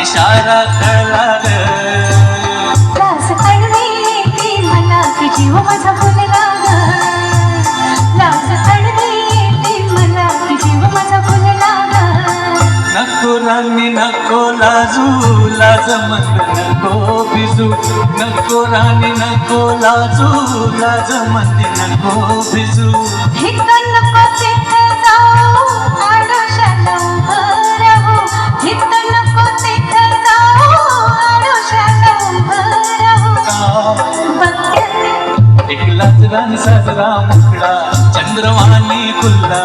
इशारा कळला ग लाज तडवी मला की जीव माझा फुलला ग लाज तडवी मला की जीव माझा नको राणी नको लाजू लाज नको भिजू. नको राणी नको लाजू लाज नको भिजू. एक लाजरान साजरा मुकळा चंद्रवाणी खुल्ला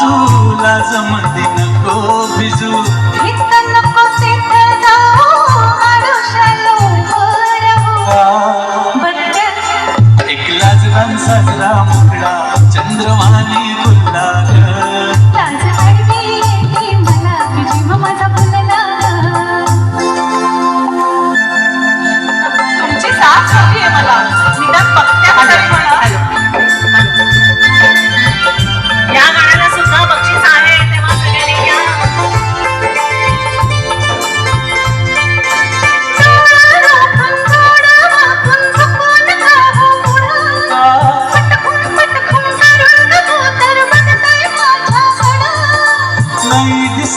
लाजमध्ये नको भिजू. नको एक लाजरान साजरा मुकळा चंद्रवाणी फुलला तुमची साथ हवी आहे मला. निदान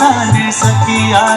नाही दिसाने